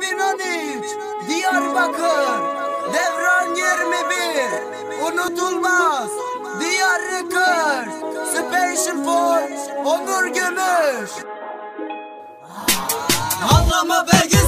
2013 Diyarbakır Devran 21 Unutulmaz. Diyar Diyarbakır Special for Onur Gümüş. Anlama belge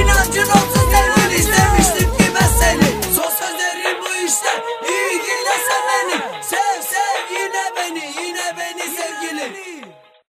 İnancın olsun